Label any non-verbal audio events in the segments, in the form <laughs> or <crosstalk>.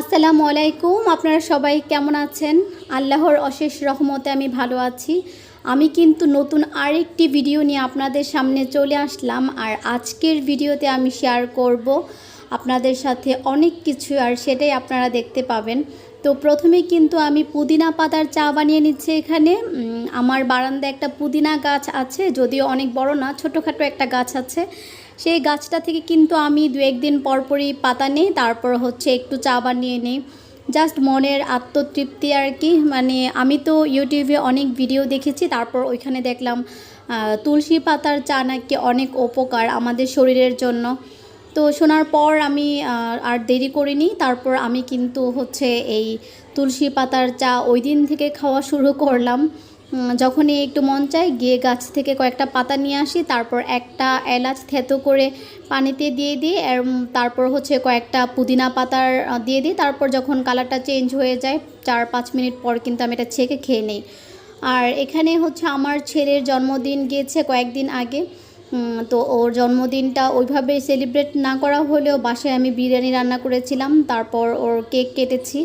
আসসালামু আলাইকুম। আপনারা সবাই কেমন আছেন? আল্লাহর অশেষ রহমতে আমি ভালো আছি। আমি কিন্তু নতুন আরেকটি ভিডিও নিয়ে আপনাদের সামনে চলে আসলাম আর আজকের ভিডিওতে আমি শেয়ার করব আপনাদের সাথে অনেক কিছু আর সেটাই আপনারা দেখতে পাবেন। তো প্রথমে কিন্তু আমি পুদিনা পাতার চা বানিয়ে নিচ্ছি এখানে। আমার বারান্দায় একটা পুদিনা গাছ আছে, যদিও অনেক বড় না, ছোটোখাটো একটা গাছ আছে। সেই গাছটা থেকে কিন্তু আমি দু একদিন পরপরই পাতা নিই, তারপর হচ্ছে একটু চা বানিয়ে নিই। জাস্ট মনের আত্মতৃপ্তি আর কি। মানে আমি তো ইউটিউবে অনেক ভিডিও দেখেছি, তারপর ওইখানে দেখলাম তুলসী পাতার চা নাকি অনেক উপকার আমাদের শরীরের জন্য। তো শোনার পর আমি আর দেরি করিনি, তারপর আমি কিন্তু হচ্ছে এই তুলসী পাতার চা ওই দিন থেকে খাওয়া শুরু করলাম। যখনই একটু মন চায়, গিয়ে গাছ থেকে কয়েকটা পাতা নিয়ে আসি, তারপর একটা এলাচ থেতো করে পানিতে দিয়ে দিই তারপর হচ্ছে কয়েকটা পুদিনা পাতার দিয়ে দিই, তারপর যখন কালারটা চেঞ্জ হয়ে যায়, চার পাঁচ মিনিট পর কিন্তু আমি এটা ছেঁকে খেয়ে নিই। আর এখানে হচ্ছে আমার ছেলের জন্মদিন গিয়েছে কয়েকদিন আগে তো ওর জন্মদিনটা ওইভাবে সেলিব্রেট না করা হলেও বাসায় আমি বিরিয়ানি রান্না করেছিলাম, তারপর ওর কেক কেটেছি।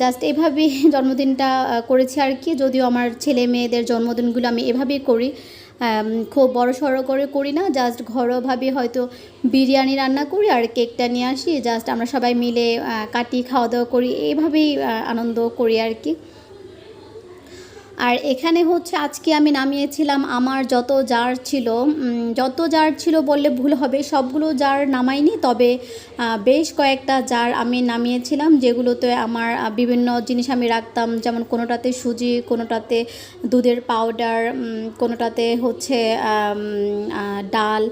জাস্ট এভাবেই <laughs> জন্মদিনটা করেছি আর কি। যদিও আমার ছেলে মেয়েদের জন্মদিনগুলো আমি এভাবেই করি। খুব বড় সড়ো করে করি না জাস্ট ঘরোয়াভাবে হয়তো বিরিয়ানি রান্না করি আর কেকটা নিয়ে আসি। জাস্ট আমরা সবাই মিলে কাটি খাওয়া দাওয়া করি। এভাবেই আনন্দ করি আর কি। আর এখানে হচ্ছে আজকে আমি নামিয়েছিলাম আমার যত জার ছিল যত জার ছিল বললে ভুল হবে, সবগুলো জার নামাইনি, তবে বেশ কয়েকটা জার আমি নামিয়েছিলাম যেগুলোতে আমার বিভিন্ন জিনিস আমি রাখতাম, যেমন কোনোটাতে সুজি, কোনোটাতে দুধের পাউডার কোনোটাতে হচ্ছে ডাল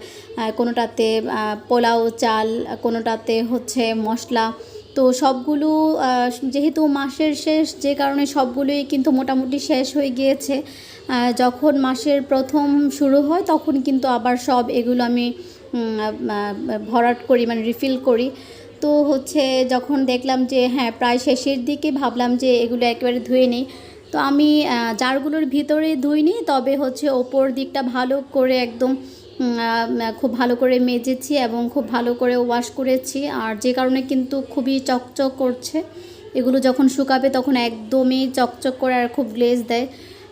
কোনোটাতে পোলাও চাল, কোনোটাতে হচ্ছে মশলা তো সবগুলো যেহেতু মাসের শেষ, যে কারণে সবগুলোই কিন্তু মোটামুটি শেষ হয়ে গিয়েছে যখন মাসের প্রথম শুরু হয় তখন কিন্তু আবার সব এগুলো আমি ভরাট করি মানে রিফিল করি। তো হচ্ছে যখন দেখলাম যে হ্যাঁ প্রায় শেষের দিকে ভাবলাম যে, এগুলো একেবারে ধুয়ে নিই। তো আমি জারগুলোর ভিতরে ধুইনি, তবে হচ্ছে ওপর দিকটা ভালো করে একদম খুব ভালো করে মেজেছি এবং খুব ভালো করে ওয়াশ করেছি। আর যে কারণে কিন্তু খুবই চকচক করছে। এগুলো যখন শুকাবে তখন একদমই চকচক করে আর খুব গ্লেজ দেয়।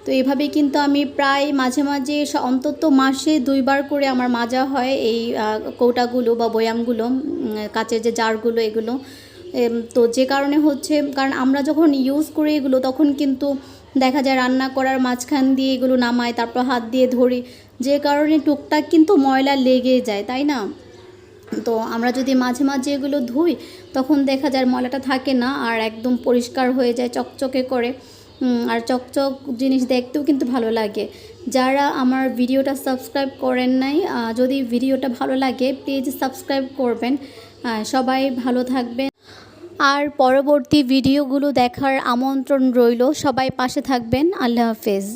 তো এভাবেই কিন্তু আমি প্রায় মাঝে মাঝে অন্তত মাসে দুইবার করে আমার মাজা হয় এই কৌটাগুলো বা বয়ামগুলো কাচের যে জারগুলো এগুলো। তো যে কারণে হচ্ছে, কারণ আমরা যখন ইউজ করি এগুলো তখন কিন্তু দেখা যায় রান্না করার মাঝখান দিয়ে এগুলো নামাই, তারপর হাত দিয়ে ধরি। যে কারণে টুকটাক কিন্তু ময়লা লেগে যায়, তাই না? তো আমরা যদি মাঝে মাঝে এগুলো ধুই, তখন দেখা যায় ময়লাটা থাকে না আর একদম পরিষ্কার হয়ে যায় চকচকে করে। আর চকচক জিনিস দেখতেও কিন্তু ভালো লাগে। যারা আমার ভিডিওটা সাবস্ক্রাইব করেন নাই যদি ভিডিওটা ভালো লাগে, প্লিজ সাবস্ক্রাইব করবেন। সবাই ভালো থাকবেন। আর পরবর্তী ভিডিওগুলো দেখার আমন্ত্রণ রইল। সবাই পাশে থাকবেন। আল্লাহ হাফেজ।